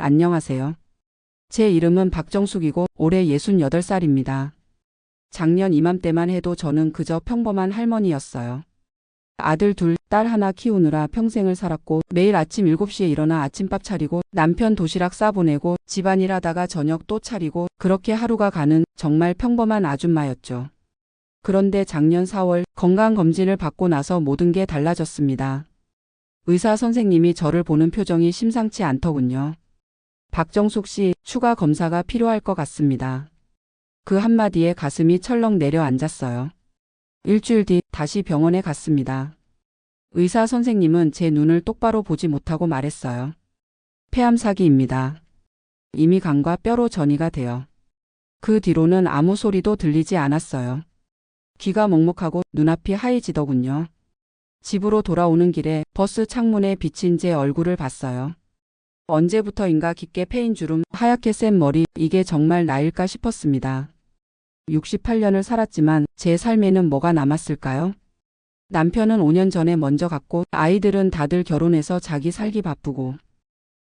안녕하세요. 제 이름은 박정숙이고 올해 68살입니다. 작년 이맘때만 해도 저는 그저 평범한 할머니였어요. 아들 둘, 딸 하나 키우느라 평생을 살았고 매일 아침 7시에 일어나 아침밥 차리고 남편 도시락 싸보내고 집안일 하다가 저녁 또 차리고 그렇게 하루가 가는 정말 평범한 아줌마였죠. 그런데 작년 4월 건강검진을 받고 나서 모든 게 달라졌습니다. 의사 선생님이 저를 보는 표정이 심상치 않더군요. 박정숙 씨, 추가 검사가 필요할 것 같습니다. 그 한마디에 가슴이 철렁 내려앉았어요. 일주일 뒤 다시 병원에 갔습니다. 의사 선생님은 제 눈을 똑바로 보지 못하고 말했어요. 폐암 사기입니다. 이미 간과 뼈로 전이가 되어. 그 뒤로는 아무 소리도 들리지 않았어요. 귀가 먹먹하고 눈앞이 하얘지더군요. 집으로 돌아오는 길에 버스 창문에 비친 제 얼굴을 봤어요. 언제부터인가 깊게 패인 주름, 하얗게 센 머리, 이게 정말 나일까 싶었습니다. 68년을 살았지만 제 삶에는 뭐가 남았을까요? 남편은 5년 전에 먼저 갔고 아이들은 다들 결혼해서 자기 살기 바쁘고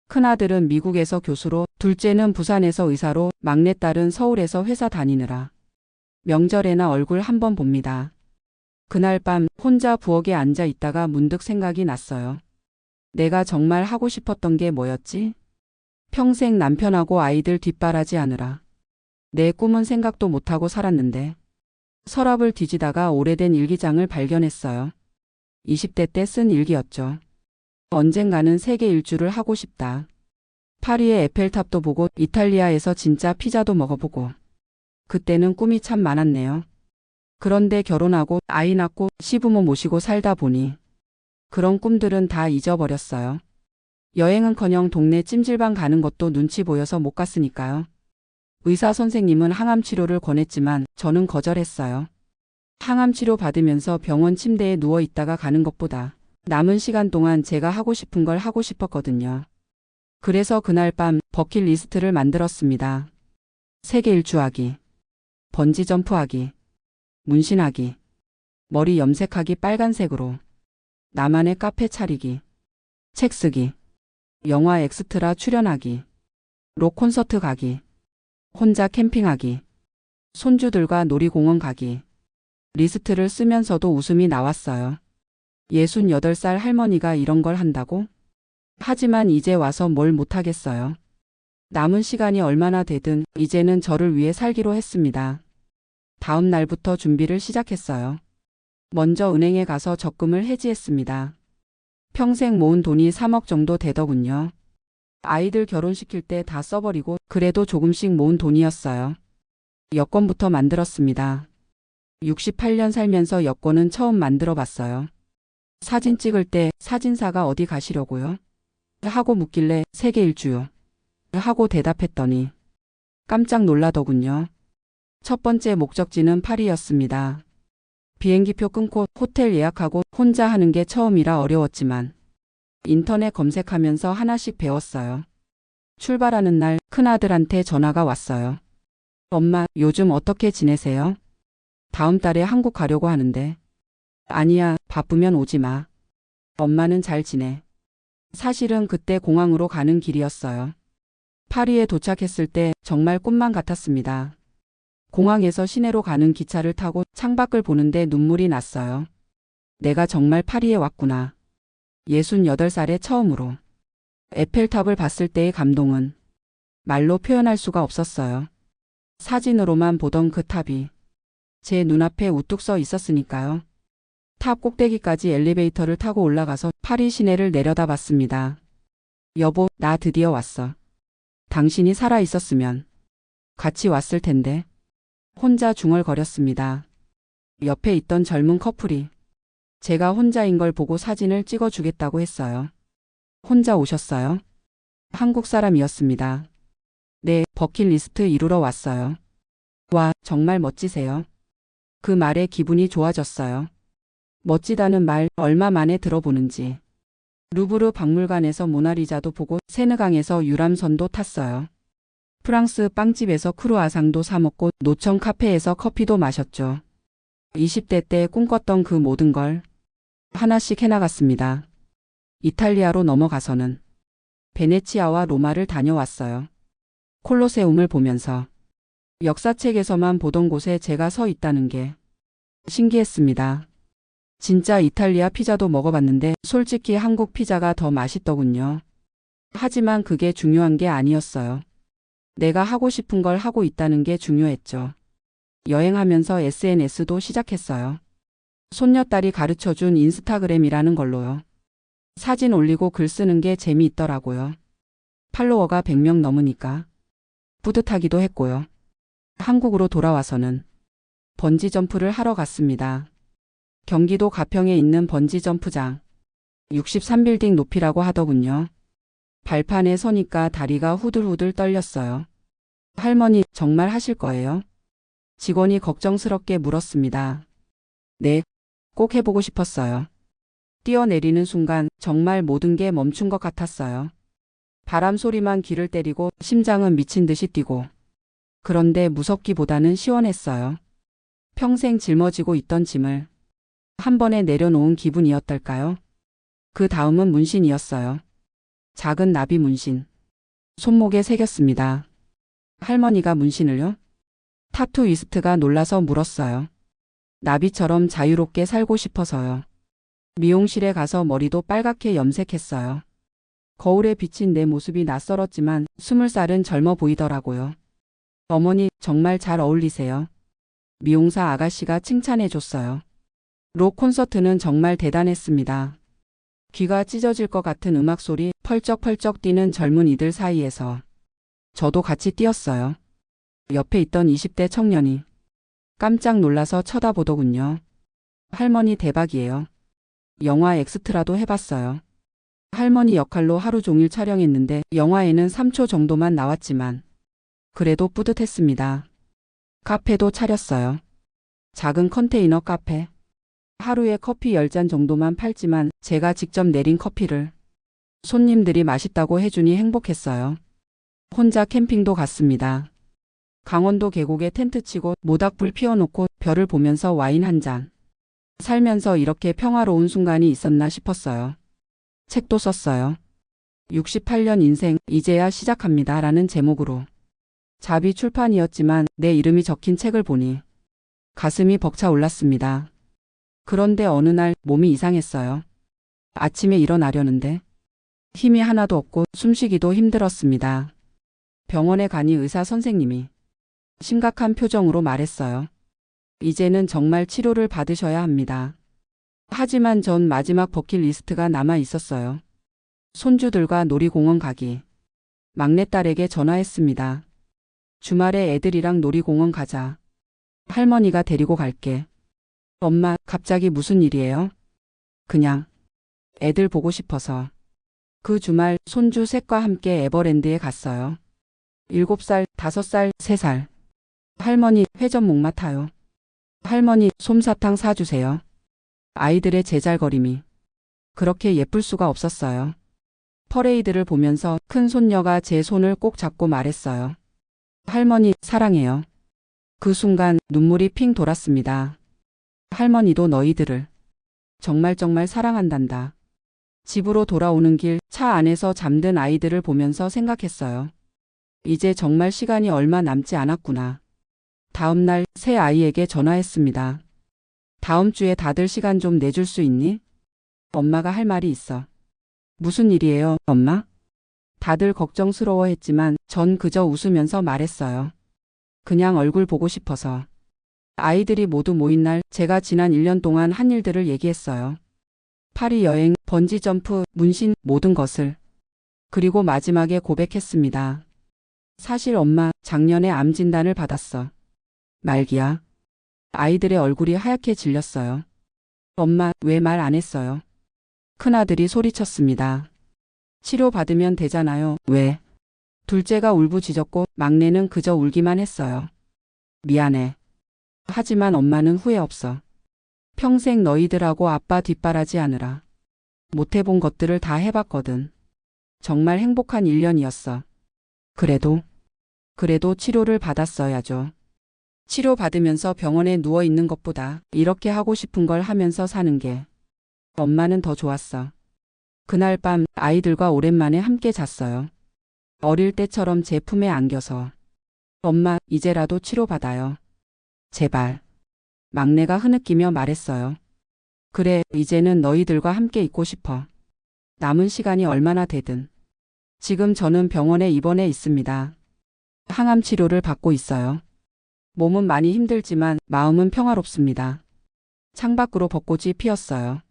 큰아들은 미국에서 교수로 둘째는 부산에서 의사로 막내딸은 서울에서 회사 다니느라 명절에나 얼굴 한번 봅니다. 그날 밤 혼자 부엌에 앉아 있다가 문득 생각이 났어요. 내가 정말 하고 싶었던 게 뭐였지? 평생 남편하고 아이들 뒷바라지 하느라 내 꿈은 생각도 못하고 살았는데 서랍을 뒤지다가 오래된 일기장을 발견했어요. 20대 때 쓴 일기였죠. 언젠가는 세계 일주를 하고 싶다. 파리의 에펠탑도 보고 이탈리아에서 진짜 피자도 먹어보고 그때는 꿈이 참 많았네요. 그런데 결혼하고 아이 낳고 시부모 모시고 살다 보니 그런 꿈들은 다 잊어버렸어요. 여행은커녕 동네 찜질방 가는 것도 눈치 보여서 못 갔으니까요. 의사 선생님은 항암 치료를 권했지만 저는 거절했어요. 항암 치료 받으면서 병원 침대에 누워 있다가 가는 것보다 남은 시간 동안 제가 하고 싶은 걸 하고 싶었거든요. 그래서 그날 밤 버킷리스트를 만들었습니다. 세계 일주하기, 번지 점프하기, 문신하기, 머리 염색하기 빨간색으로, 나만의 카페 차리기, 책 쓰기, 영화 엑스트라 출연하기, 록 콘서트 가기, 혼자 캠핑하기, 손주들과 놀이공원 가기. 리스트를 쓰면서도 웃음이 나왔어요. 68살 할머니가 이런 걸 한다고? 하지만 이제 와서 뭘 못하겠어요. 남은 시간이 얼마나 되든 이제는 저를 위해 살기로 했습니다. 다음 날부터 준비를 시작했어요. 먼저 은행에 가서 적금을 해지했습니다. 평생 모은 돈이 3억 정도 되더군요. 아이들 결혼시킬 때 다 써버리고 그래도 조금씩 모은 돈이었어요. 여권부터 만들었습니다. 68년 살면서 여권은 처음 만들어 봤어요. 사진 찍을 때 사진사가 어디 가시려고요? 하고 묻길래 세계 일주요. 하고 대답했더니 깜짝 놀라더군요. 첫 번째 목적지는 파리였습니다. 비행기표 끊고 호텔 예약하고 혼자 하는 게 처음이라 어려웠지만 인터넷 검색하면서 하나씩 배웠어요. 출발하는 날 큰아들한테 전화가 왔어요. 엄마, 요즘 어떻게 지내세요? 다음 달에 한국 가려고 하는데. 아니야, 바쁘면 오지 마. 엄마는 잘 지내. 사실은 그때 공항으로 가는 길이었어요. 파리에 도착했을 때 정말 꿈만 같았습니다. 공항에서 시내로 가는 기차를 타고 창밖을 보는데 눈물이 났어요. 내가 정말 파리에 왔구나. 68살에 처음으로. 에펠탑을 봤을 때의 감동은 말로 표현할 수가 없었어요. 사진으로만 보던 그 탑이 제 눈앞에 우뚝 서 있었으니까요. 탑 꼭대기까지 엘리베이터를 타고 올라가서 파리 시내를 내려다봤습니다. 여보, 나 드디어 왔어. 당신이 살아 있었으면 같이 왔을 텐데. 혼자 중얼거렸습니다. 옆에 있던 젊은 커플이 제가 혼자인 걸 보고 사진을 찍어주겠다고 했어요. 혼자 오셨어요? 한국 사람이었습니다. 네, 버킷리스트 이루러 왔어요. 와, 정말 멋지세요. 그 말에 기분이 좋아졌어요. 멋지다는 말 얼마 만에 들어보는지. 루브르 박물관에서 모나리자도 보고 세느강에서 유람선도 탔어요. 프랑스 빵집에서 크루아상도 사먹고 노천 카페에서 커피도 마셨죠. 20대 때 꿈꿨던 그 모든 걸 하나씩 해나갔습니다. 이탈리아로 넘어가서는 베네치아와 로마를 다녀왔어요. 콜로세움을 보면서 역사책에서만 보던 곳에 제가 서 있다는 게 신기했습니다. 진짜 이탈리아 피자도 먹어봤는데 솔직히 한국 피자가 더 맛있더군요. 하지만 그게 중요한 게 아니었어요. 내가 하고 싶은 걸 하고 있다는 게 중요했죠. 여행하면서 SNS도 시작했어요. 손녀딸이 가르쳐준 인스타그램이라는 걸로요. 사진 올리고 글 쓰는 게 재미있더라고요. 팔로워가 100명 넘으니까 뿌듯하기도 했고요. 한국으로 돌아와서는 번지 점프를 하러 갔습니다. 경기도 가평에 있는 번지 점프장. 63빌딩 높이라고 하더군요. 발판에 서니까 다리가 후들후들 떨렸어요. 할머니, 정말 하실 거예요? 직원이 걱정스럽게 물었습니다. 네, 꼭 해보고 싶었어요. 뛰어내리는 순간 정말 모든 게 멈춘 것 같았어요. 바람 소리만 귀를 때리고 심장은 미친 듯이 뛰고. 그런데 무섭기보다는 시원했어요. 평생 짊어지고 있던 짐을 한 번에 내려놓은 기분이었달까요? 그 다음은 문신이었어요. 작은 나비 문신. 손목에 새겼습니다. 할머니가 문신을요? 타투이스트가 놀라서 물었어요. 나비처럼 자유롭게 살고 싶어서요. 미용실에 가서 머리도 빨갛게 염색했어요. 거울에 비친 내 모습이 낯설었지만 스물 살은 젊어 보이더라고요. 어머니 정말 잘 어울리세요. 미용사 아가씨가 칭찬해 줬어요. 록 콘서트는 정말 대단했습니다. 귀가 찢어질 것 같은 음악 소리 펄쩍펄쩍 뛰는 젊은 이들 사이에서 저도 같이 뛰었어요. 옆에 있던 20대 청년이 깜짝 놀라서 쳐다보더군요. 할머니 대박이에요. 영화 엑스트라도 해봤어요. 할머니 역할로 하루 종일 촬영했는데 영화에는 3초 정도만 나왔지만 그래도 뿌듯했습니다. 카페도 차렸어요. 작은 컨테이너 카페. 하루에 커피 10잔 정도만 팔지만 제가 직접 내린 커피를 손님들이 맛있다고 해주니 행복했어요. 혼자 캠핑도 갔습니다. 강원도 계곡에 텐트 치고 모닥불 피워놓고 별을 보면서 와인 한 잔. 살면서 이렇게 평화로운 순간이 있었나 싶었어요. 책도 썼어요. 68년 인생 이제야 시작합니다 라는 제목으로. 자비 출판이었지만 내 이름이 적힌 책을 보니 가슴이 벅차 올랐습니다. 그런데 어느 날 몸이 이상했어요. 아침에 일어나려는데 힘이 하나도 없고 숨쉬기도 힘들었습니다. 병원에 가니 의사 선생님이 심각한 표정으로 말했어요. 이제는 정말 치료를 받으셔야 합니다. 하지만 전 마지막 버킷리스트가 남아 있었어요. 손주들과 놀이공원 가기. 막내딸에게 전화했습니다. 주말에 애들이랑 놀이공원 가자. 할머니가 데리고 갈게. 엄마, 갑자기 무슨 일이에요? 그냥 애들 보고 싶어서. 그 주말 손주 셋과 함께 에버랜드에 갔어요. 7살, 5살, 3살. 할머니 회전 목마 타요. 할머니 솜사탕 사주세요. 아이들의 제잘거림이 그렇게 예쁠 수가 없었어요. 퍼레이드를 보면서 큰 손녀가 제 손을 꼭 잡고 말했어요. 할머니 사랑해요. 그 순간 눈물이 핑 돌았습니다. 할머니도 너희들을 정말 정말 사랑한단다. 집으로 돌아오는 길 차 안에서 잠든 아이들을 보면서 생각했어요. 이제 정말 시간이 얼마 남지 않았구나. 다음 날 새 아이에게 전화했습니다. 다음 주에 다들 시간 좀 내줄 수 있니? 엄마가 할 말이 있어. 무슨 일이에요, 엄마? 다들 걱정스러워 했지만 전 그저 웃으면서 말했어요. 그냥 얼굴 보고 싶어서. 아이들이 모두 모인 날 제가 지난 1년 동안 한 일들을 얘기했어요. 파리 여행, 번지 점프, 문신, 모든 것을. 그리고 마지막에 고백했습니다. 사실 엄마, 작년에 암 진단을 받았어. 말기야. 아이들의 얼굴이 하얗게 질렸어요. 엄마, 왜 말 안 했어요? 큰아들이 소리쳤습니다. 치료받으면 되잖아요. 왜? 둘째가 울부짖었고 막내는 그저 울기만 했어요. 미안해. 하지만 엄마는 후회 없어. 평생 너희들하고 아빠 뒷바라지 하느라. 못해본 것들을 다 해봤거든. 정말 행복한 1년이었어. 그래도, 그래도 치료를 받았어야죠. 치료받으면서 병원에 누워 있는 것보다 이렇게 하고 싶은 걸 하면서 사는 게 엄마는 더 좋았어. 그날 밤 아이들과 오랜만에 함께 잤어요. 어릴 때처럼 제 품에 안겨서. 엄마, 이제라도 치료받아요. 제발. 막내가 흐느끼며 말했어요. 그래, 이제는 너희들과 함께 있고 싶어. 남은 시간이 얼마나 되든. 지금 저는 병원에 입원해 있습니다. 항암 치료를 받고 있어요. 몸은 많이 힘들지만 마음은 평화롭습니다. 창밖으로 벚꽃이 피었어요.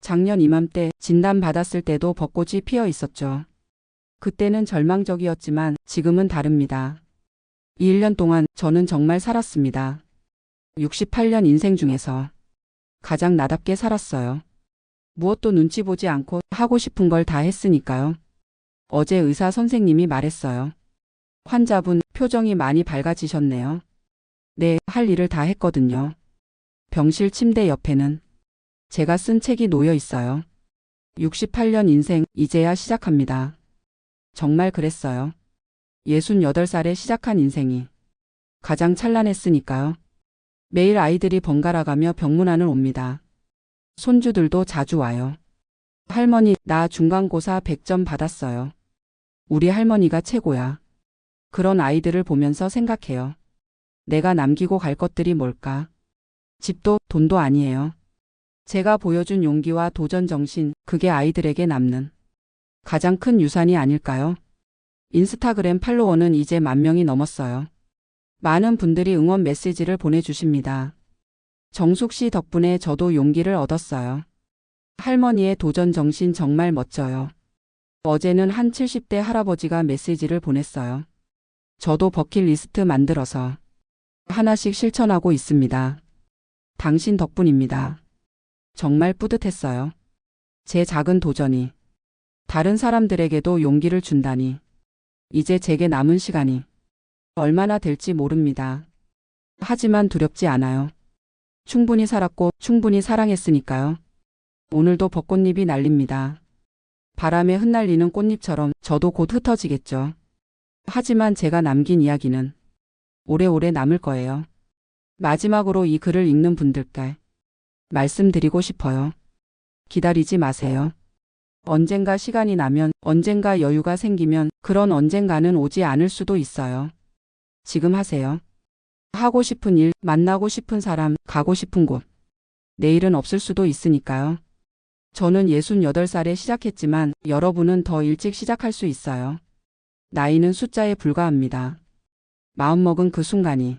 작년 이맘때 진단받았을 때도 벚꽃이 피어 있었죠. 그때는 절망적이었지만 지금은 다릅니다. 이 1년 동안 저는 정말 살았습니다. 68년 인생 중에서 가장 나답게 살았어요. 무엇도 눈치 보지 않고 하고 싶은 걸 다 했으니까요. 어제 의사 선생님이 말했어요. 환자분 표정이 많이 밝아지셨네요. 네, 할 일을 다 했거든요. 병실 침대 옆에는 제가 쓴 책이 놓여 있어요. 68년 인생 이제야 시작합니다. 정말 그랬어요. 68살에 시작한 인생이 가장 찬란했으니까요. 매일 아이들이 번갈아 가며 병문안을 옵니다. 손주들도 자주 와요. 할머니, 나 중간고사 100점 받았어요. 우리 할머니가 최고야. 그런 아이들을 보면서 생각해요. 내가 남기고 갈 것들이 뭘까? 집도 돈도 아니에요. 제가 보여준 용기와 도전 정신, 그게 아이들에게 남는 가장 큰 유산이 아닐까요? 인스타그램 팔로워는 이제 만 명이 넘었어요. 많은 분들이 응원 메시지를 보내주십니다. 정숙 씨 덕분에 저도 용기를 얻었어요. 할머니의 도전 정신 정말 멋져요. 어제는 한 70대 할아버지가 메시지를 보냈어요. 저도 버킷리스트 만들어서 하나씩 실천하고 있습니다. 당신 덕분입니다. 정말 뿌듯했어요. 제 작은 도전이 다른 사람들에게도 용기를 준다니. 이제 제게 남은 시간이 얼마나 될지 모릅니다. 하지만 두렵지 않아요. 충분히 살았고 충분히 사랑했으니까요. 오늘도 벚꽃잎이 날립니다. 바람에 흩날리는 꽃잎처럼 저도 곧 흩어지겠죠. 하지만 제가 남긴 이야기는 오래오래 남을 거예요. 마지막으로 이 글을 읽는 분들께 말씀드리고 싶어요. 기다리지 마세요. 언젠가 시간이 나면, 언젠가 여유가 생기면 그런 언젠가는 오지 않을 수도 있어요. 지금 하세요. 하고 싶은 일, 만나고 싶은 사람, 가고 싶은 곳. 내일은 없을 수도 있으니까요. 저는 68살에 시작했지만 여러분은 더 일찍 시작할 수 있어요. 나이는 숫자에 불과합니다. 마음먹은 그 순간이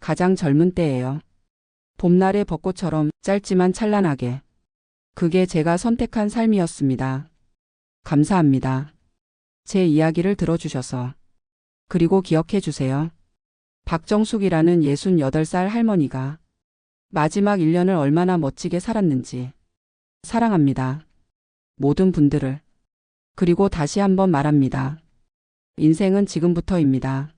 가장 젊은 때예요. 봄날의 벚꽃처럼 짧지만 찬란하게. 그게 제가 선택한 삶이었습니다. 감사합니다. 제 이야기를 들어주셔서. 그리고 기억해 주세요. 박정숙이라는 68살 할머니가 마지막 1년을 얼마나 멋지게 살았는지. 사랑합니다. 모든 분들을. 그리고 다시 한번 말합니다. 인생은 지금부터입니다.